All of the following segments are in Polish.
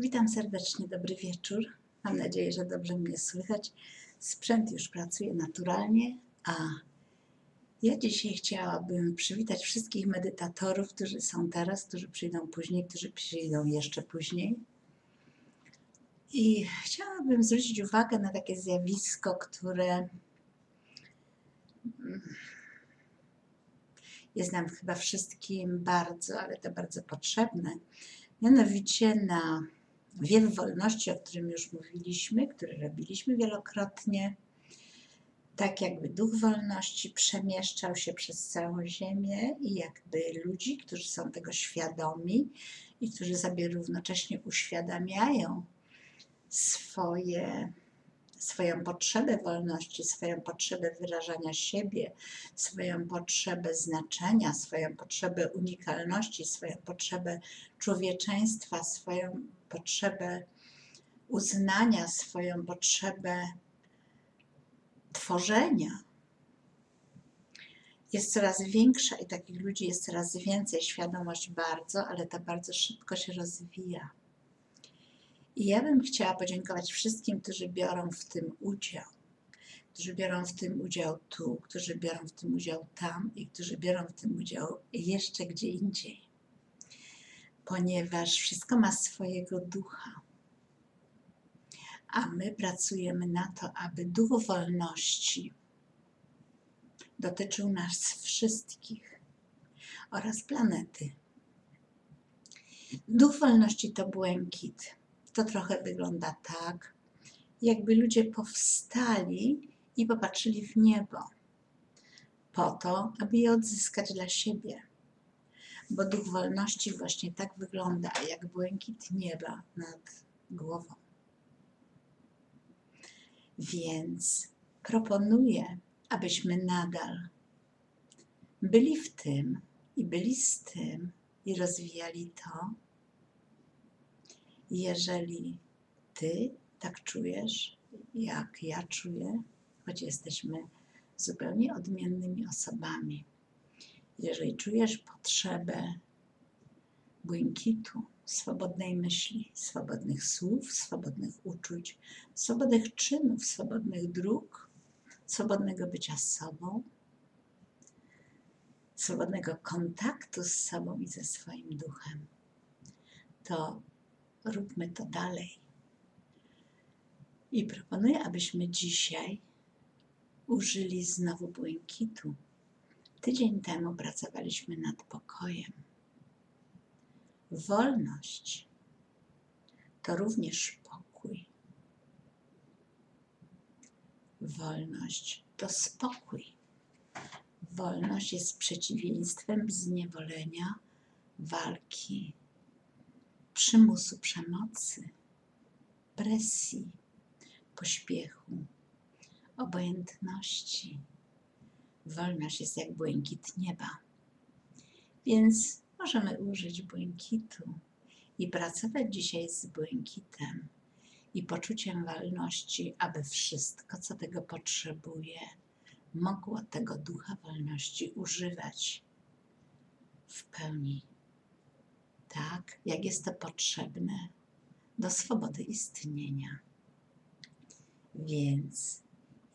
Witam serdecznie, dobry wieczór. Mam nadzieję, że dobrze mnie słychać. Sprzęt już pracuje naturalnie, a ja dzisiaj chciałabym przywitać wszystkich medytatorów, którzy są teraz, którzy przyjdą później, którzy przyjdą jeszcze później. I chciałabym zwrócić uwagę na takie zjawisko, które mm, jest nam chyba wszystkim bardzo, ale to bardzo potrzebne. Mianowicie na wiew wolności, o którym już mówiliśmy, który robiliśmy wielokrotnie, tak jakby duch wolności przemieszczał się przez całą Ziemię i jakby ludzi, którzy są tego świadomi i którzy sobie równocześnie uświadamiają swoje, swoją potrzebę wolności, swoją potrzebę wyrażania siebie, swoją potrzebę znaczenia, swoją potrzebę unikalności, swoją potrzebę człowieczeństwa, swoją potrzebę uznania, swoją potrzebę tworzenia jest coraz większa i takich ludzi jest coraz więcej. Świadomość bardzo, ale to bardzo szybko się rozwija. I ja bym chciała podziękować wszystkim, którzy biorą w tym udział. Którzy biorą w tym udział tu, którzy biorą w tym udział tam i którzy biorą w tym udział jeszcze gdzie indziej. Ponieważ wszystko ma swojego ducha. A my pracujemy na to, aby duch wolności dotyczył nas wszystkich oraz planety. Duch wolności to błękit. To trochę wygląda tak, jakby ludzie powstali i popatrzyli w niebo, po to, aby je odzyskać dla siebie. Bo duch wolności właśnie tak wygląda, jak błękit nieba nad głową. Więc proponuję, abyśmy nadal byli w tym i byli z tym i rozwijali to, jeżeli ty tak czujesz, jak ja czuję, choć jesteśmy zupełnie odmiennymi osobami. Jeżeli czujesz potrzebę błękitu, swobodnej myśli, swobodnych słów, swobodnych uczuć, swobodnych czynów, swobodnych dróg, swobodnego bycia sobą, swobodnego kontaktu z sobą i ze swoim duchem, to róbmy to dalej. I proponuję, abyśmy dzisiaj użyli znowu błękitu. Tydzień temu pracowaliśmy nad pokojem. Wolność to również pokój. Wolność to spokój. Wolność jest przeciwieństwem zniewolenia, walki, przymusu, przemocy, presji, pośpiechu, obojętności. Wolność jest jak błękit nieba. Więc możemy użyć błękitu i pracować dzisiaj z błękitem i poczuciem wolności, aby wszystko, co tego potrzebuje, mogło tego ducha wolności używać w pełni, tak jak jest to potrzebne do swobody istnienia. Więc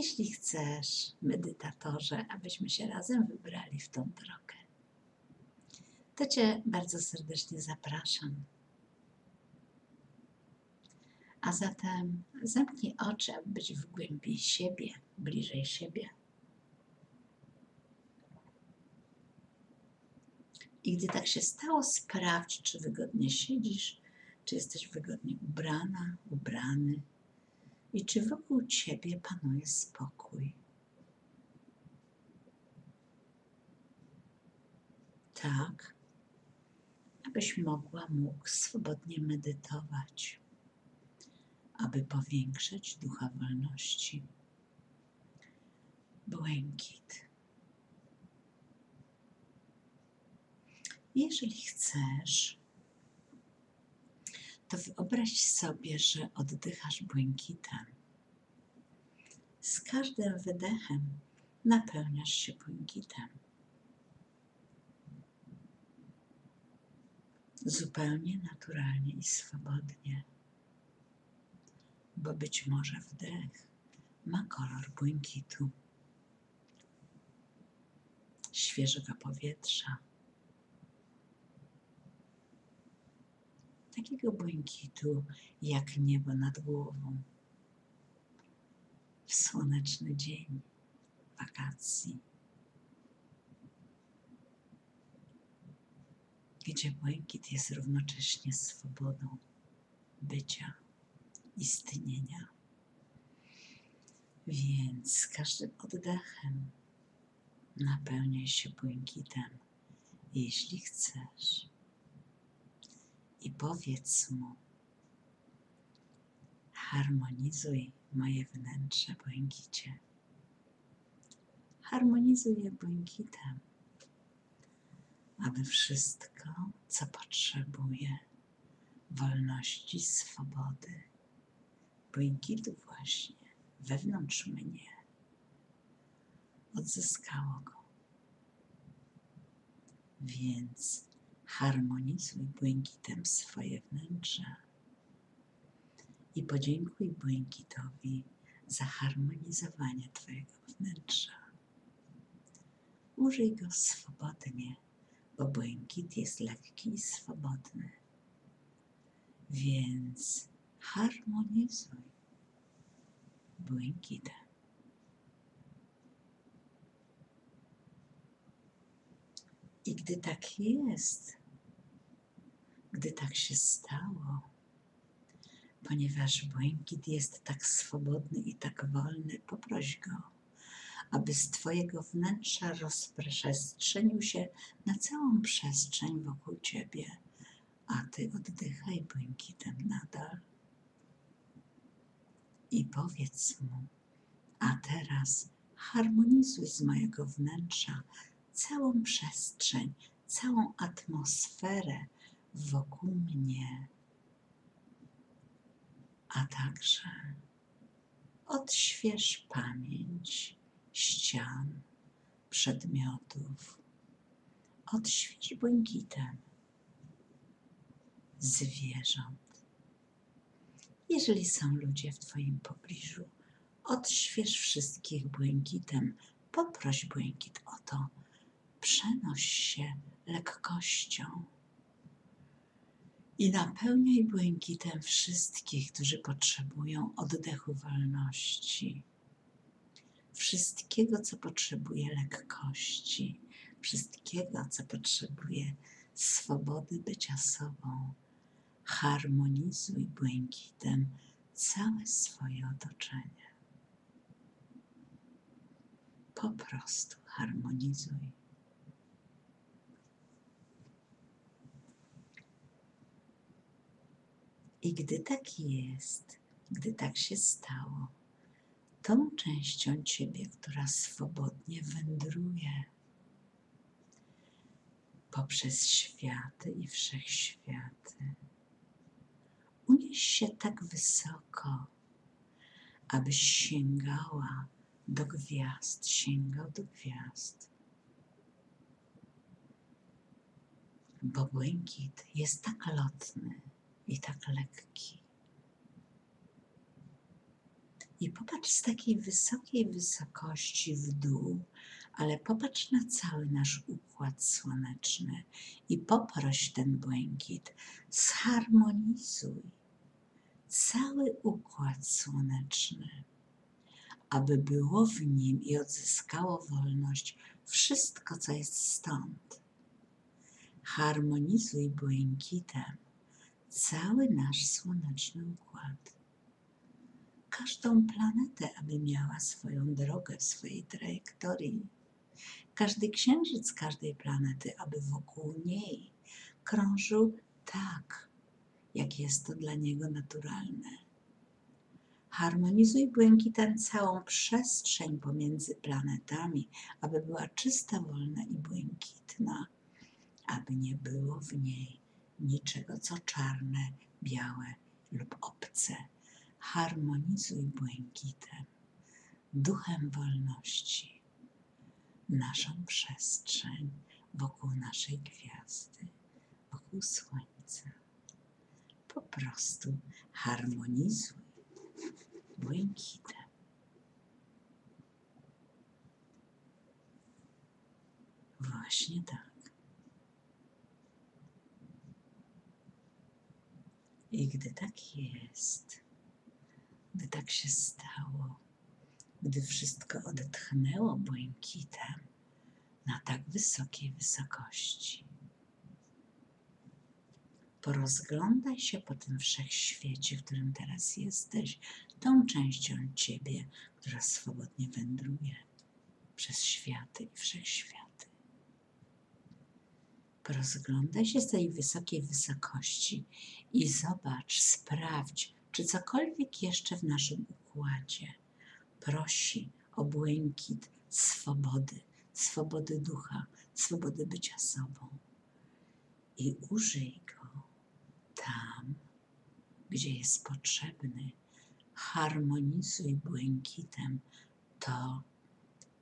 jeśli chcesz, medytatorze, abyśmy się razem wybrali w tą drogę, to Cię bardzo serdecznie zapraszam. A zatem zamknij oczy, aby być w głębi siebie, bliżej siebie. I gdy tak się stało, sprawdź, czy wygodnie siedzisz, czy jesteś wygodnie ubrana, ubrany i czy wokół ciebie panuje spokój. Tak, abyś mogła, mógł swobodnie medytować, aby powiększyć ducha wolności. Błękit. Jeżeli chcesz, to wyobraź sobie, że oddychasz błękitem. Z każdym wydechem napełniasz się błękitem. zupełnie naturalnie i swobodnie, bo być może wdech ma kolor błękitu, świeżego powietrza, takiego błękitu jak niebo nad głową w słoneczny dzień wakacji. gdzie błękit jest równocześnie swobodą bycia, istnienia. Więc z każdym oddechem napełniaj się błękitem, jeśli chcesz. I powiedz mu, harmonizuj moje wnętrze błękicie. Harmonizuj je błękitem aby wszystko, co potrzebuje wolności, swobody, błękitu właśnie wewnątrz mnie, odzyskało go. Więc harmonizuj błękitem swoje wnętrze i podziękuj błękitowi za harmonizowanie Twojego wnętrza. Użyj go swobodnie bo błękit jest lekki i swobodny. Więc harmonizuj błękitem. I gdy tak jest, gdy tak się stało, ponieważ błękit jest tak swobodny i tak wolny, poproś go aby z Twojego wnętrza rozprzestrzenił się na całą przestrzeń wokół Ciebie, a Ty oddychaj błękitem nadal. I powiedz mu, a teraz harmonizuj z mojego wnętrza całą przestrzeń, całą atmosferę wokół mnie, a także odśwież pamięć ścian, przedmiotów. Odśwież błękitem zwierząt. Jeżeli są ludzie w Twoim pobliżu, odśwież wszystkich błękitem. Poproś błękit o to. Przenoś się lekkością i napełniaj błękitem wszystkich, którzy potrzebują oddechu wolności wszystkiego, co potrzebuje lekkości, wszystkiego, co potrzebuje swobody bycia sobą. Harmonizuj błękitem całe swoje otoczenie. Po prostu harmonizuj. I gdy tak jest, gdy tak się stało, tą częścią Ciebie, która swobodnie wędruje poprzez światy i wszechświaty. Unieś się tak wysoko, abyś sięgała do gwiazd, sięgał do gwiazd. Bo błękit jest tak lotny i tak lekki. I popatrz z takiej wysokiej wysokości w dół, ale popatrz na cały nasz układ słoneczny i poproś ten błękit, zharmonizuj cały układ słoneczny, aby było w nim i odzyskało wolność wszystko, co jest stąd. Harmonizuj błękitem cały nasz słoneczny układ każdą planetę, aby miała swoją drogę w swojej trajektorii. Każdy księżyc każdej planety, aby wokół niej krążył tak, jak jest to dla niego naturalne. Harmonizuj błękitem całą przestrzeń pomiędzy planetami, aby była czysta, wolna i błękitna, aby nie było w niej niczego, co czarne, białe lub obce harmonizuj błękitem, duchem wolności, naszą przestrzeń wokół naszej gwiazdy, wokół Słońca. prostu harmonizuj błękitem. Właśnie tak. I gdy tak jest, gdy tak się stało, gdy wszystko odetchnęło błękitem na tak wysokiej wysokości, porozglądaj się po tym wszechświecie, w którym teraz jesteś, tą częścią ciebie, która swobodnie wędruje przez światy i wszechświaty. Porozglądaj się z tej wysokiej wysokości i zobacz, sprawdź, czy cokolwiek jeszcze w naszym układzie prosi o błękit swobody, swobody ducha, swobody bycia sobą. I użyj go tam, gdzie jest potrzebny. Harmonizuj błękitem to,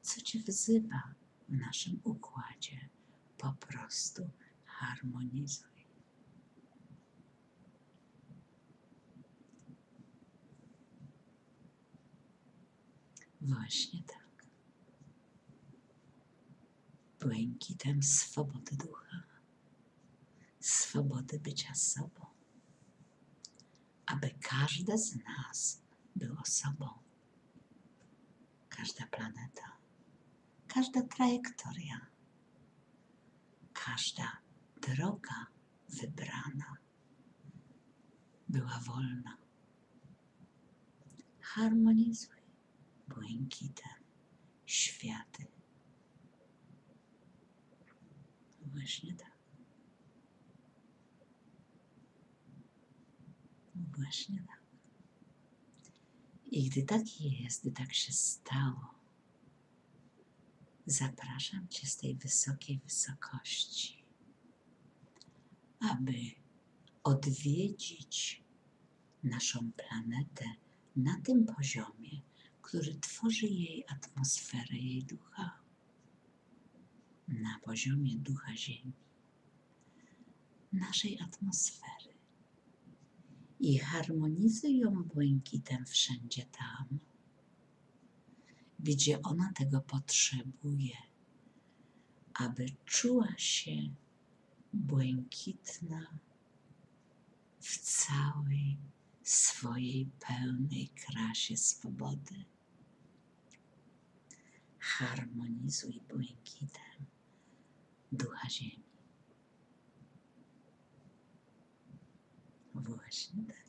co cię wzywa w naszym układzie. Po prostu harmonizuj. Właśnie tak. Błękitem swobody ducha, swobody bycia sobą, aby każde z nas było sobą. Każda planeta, każda trajektoria, każda droga wybrana była wolna. Harmonizuj błękitem światy. Właśnie tak. Właśnie tak. I gdy tak jest, gdy tak się stało, zapraszam Cię z tej wysokiej wysokości, aby odwiedzić naszą planetę na tym poziomie, który tworzy jej atmosferę, jej ducha, na poziomie ducha Ziemi, naszej atmosfery. I harmonizuj ją błękitem wszędzie tam, gdzie ona tego potrzebuje, aby czuła się błękitna w całej swojej pełnej krasie swobody. Harmonizuj błękitem ducha Ziemi. Właśnie tak.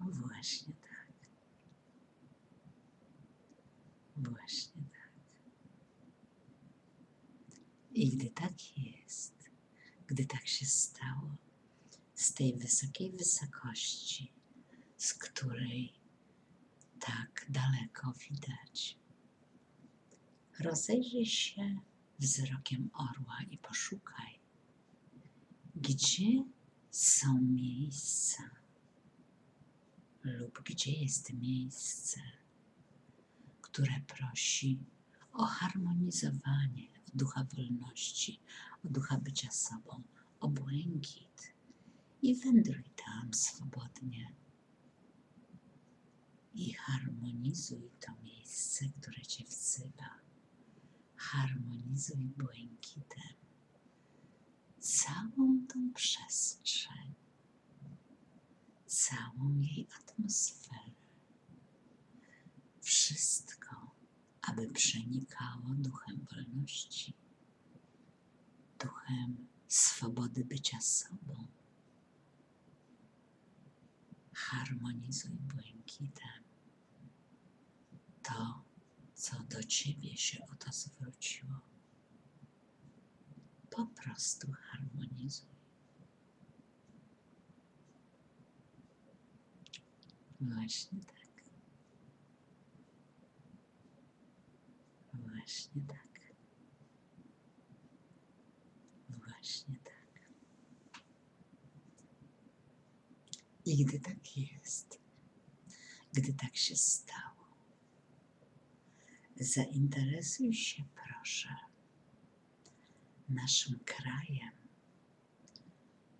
Właśnie tak. Właśnie tak. I gdy tak jest, gdy tak się stało, z tej wysokiej wysokości, z której tak daleko widać, rozejrzyj się wzrokiem orła i poszukaj, gdzie są miejsca lub gdzie jest miejsce, które prosi o harmonizowanie, o ducha wolności, o ducha bycia sobą, o błękit i wędruj tam swobodnie i harmonizuj to miejsce, które cię wzywa. Harmonizuj błękitem całą tą przestrzeń, całą jej atmosferę. Wszystko, aby przenikało duchem wolności, duchem swobody bycia sobą. Harmonizuj błękitem to, co do ciebie się o to zwróciło. Po prostu harmonizuj. Właśnie tak. Właśnie tak. Właśnie tak. I gdy tak jest, gdy tak się stało, zainteresuj się proszę naszym krajem,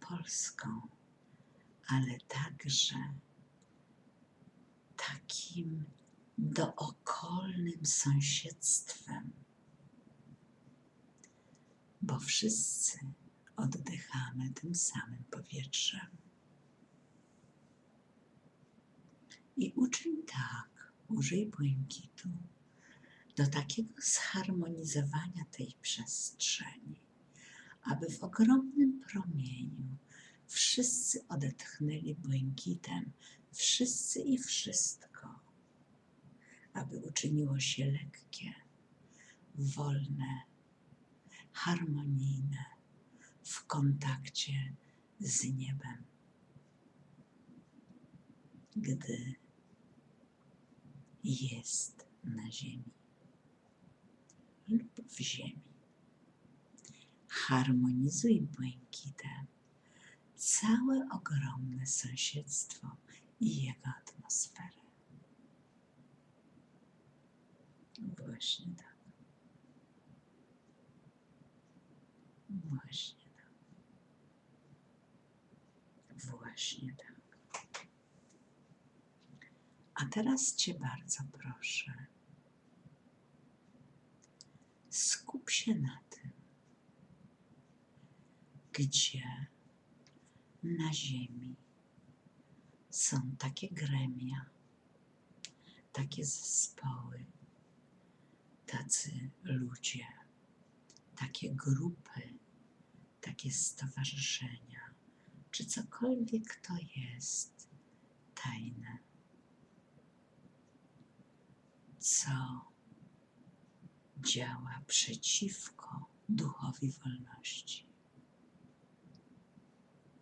Polską, ale także takim dookolnym sąsiedztwem, bo wszyscy oddychamy tym samym powietrzem. I uczyń tak, użyj błękitu do takiego zharmonizowania tej przestrzeni, aby w ogromnym promieniu wszyscy odetchnęli błękitem, wszyscy i wszystko, aby uczyniło się lekkie, wolne, harmonijne w kontakcie z niebem. Gdy jest na ziemi lub w ziemi. Harmonizuj błękitem całe ogromne sąsiedztwo i jego atmosferę. Właśnie tak. Właśnie tak. Właśnie tak. A teraz Cię bardzo proszę, skup się na tym, gdzie na Ziemi są takie gremia, takie zespoły, tacy ludzie, takie grupy, takie stowarzyszenia, czy cokolwiek to jest tajne, co działa przeciwko duchowi wolności.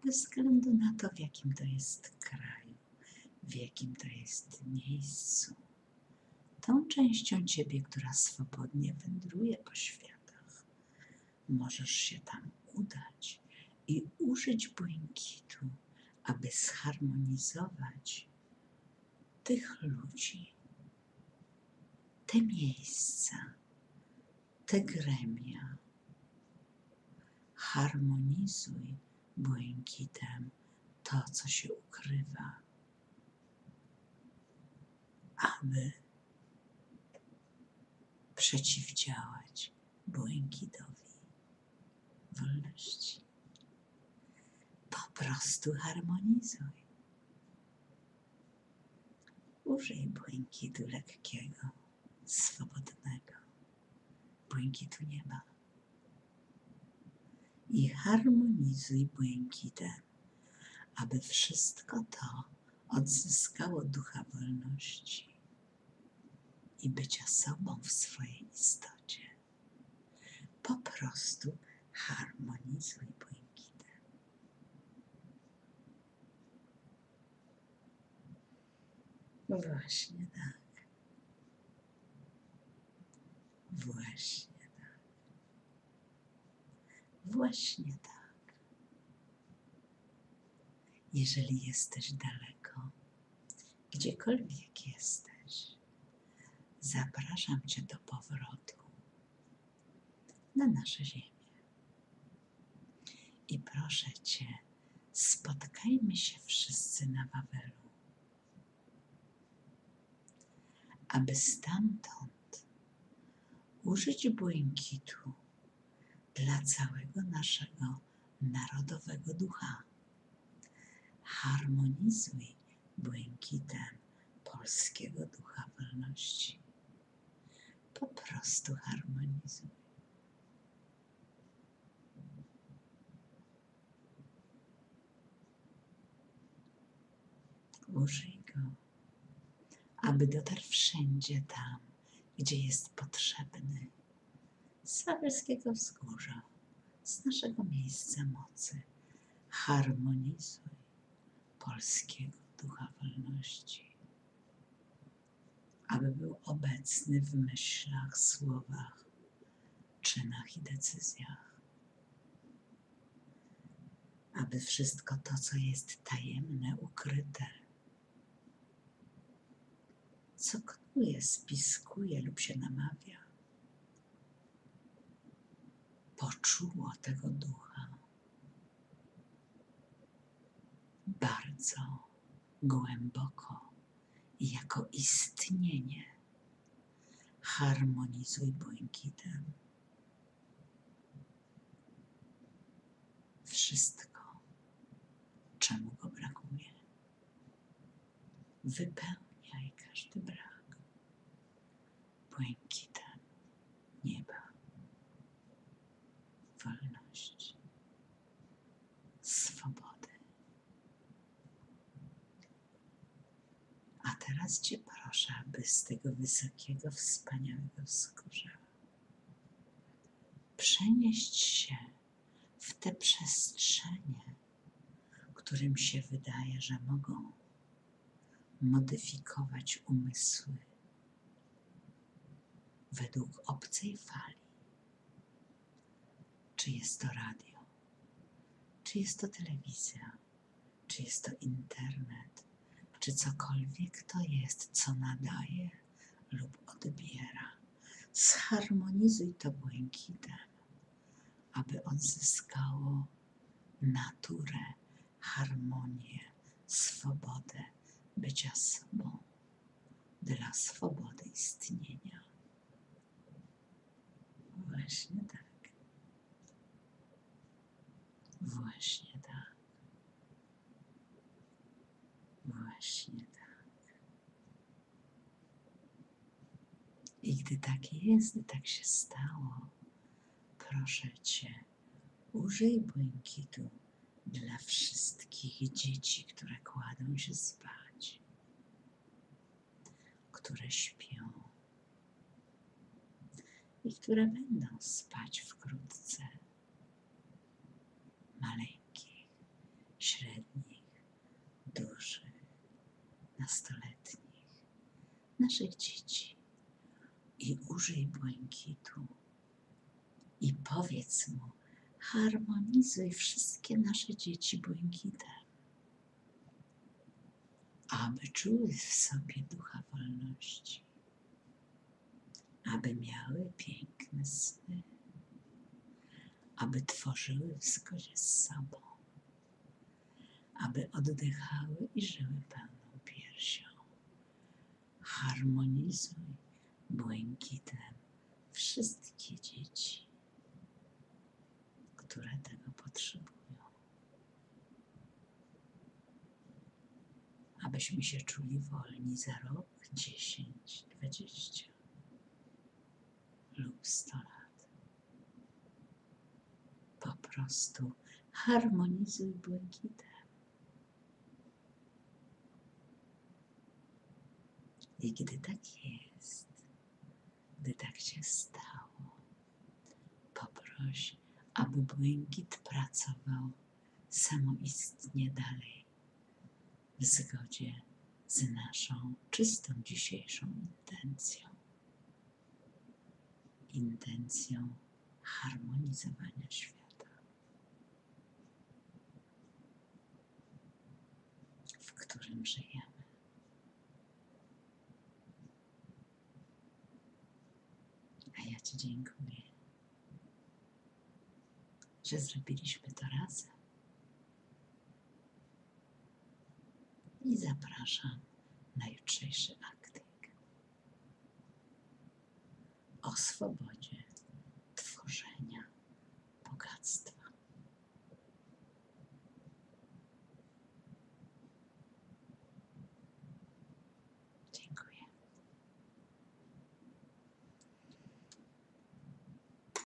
Bez względu na to, w jakim to jest kraju, w jakim to jest miejscu. Tą częścią ciebie, która swobodnie wędruje po światach, możesz się tam udać i użyć błękitu, aby zharmonizować tych ludzi, te miejsca, te gremia. Harmonizuj błękitem to, co się ukrywa, aby przeciwdziałać błękitowi wolności. Po prostu harmonizuj. Użyj błękitu lekkiego, swobodnego, błękitu nieba i harmonizuj błękitem, aby wszystko to odzyskało ducha wolności i bycia sobą w swojej istocie. Po prostu harmonizuj błękitem. Właśnie tak. Właśnie tak. Właśnie tak. Jeżeli jesteś daleko, gdziekolwiek jesteś, zapraszam Cię do powrotu na nasze ziemię. I proszę Cię, spotkajmy się wszyscy na Wawelu, aby stamtąd użyć błękitu dla całego naszego narodowego ducha. Harmonizuj błękitem polskiego ducha wolności. Po prostu harmonizuj. Użyj go, aby dotarł wszędzie tam, gdzie jest potrzebny, z Wawelskiego Wzgórza, z naszego miejsca mocy. Harmonizuj polskiego ducha wolności, aby był obecny w myślach, słowach, czynach i decyzjach. Aby wszystko to, co jest tajemne, ukryte, co knuje, spiskuje lub się namawia, poczuło tego ducha. Bardzo głęboko i jako istnienie. Harmonizuj błękitem wszystko, czemu go brakuje. Wypełniaj każdy brak. Błękitem nieba, wolności, swobody. A teraz Cię proszę, aby z tego wysokiego, wspaniałego wzgórza przenieść się w te przestrzenie, którym się wydaje, że mogą modyfikować umysły według obcej fali. Czy jest to radio, czy jest to telewizja, czy jest to internet, czy cokolwiek to jest, co nadaje lub odbiera. Zharmonizuj to błękitem, aby odzyskało naturę, harmonię, swobodę bycia sobą dla swobody istnienia. Właśnie tak. Właśnie tak. Właśnie tak. I gdy tak jest, gdy tak się stało, proszę Cię, użyj błękitu dla wszystkich dzieci, które kładą się spać, które śpią i które będą spać wkrótce. Maleńkich, średnich, nastoletnich, naszych dzieci. I użyj błękitu. I powiedz mu, harmonizuj wszystkie nasze dzieci błękitem, aby czuły w sobie ducha wolności, aby miały piękne sny, aby tworzyły w zgodzie z sobą, aby oddychały i żyły pełną piersią. Harmonizuj błękitem wszystkie dzieci które tego potrzebują. Abyśmy się czuli wolni za rok, dziesięć, dwadzieścia lub sto lat. Po prostu harmonizuj błękitem. I gdy tak jest, gdy tak się stało, poproś aby błękit pracował samoistnie dalej w zgodzie z naszą czystą dzisiejszą intencją. Intencją harmonizowania świata, w którym żyjemy. A Ci dziękuję że zrobiliśmy to razem. I zapraszam na jutrzejszy aktik o swobodzie tworzenia bogactwa.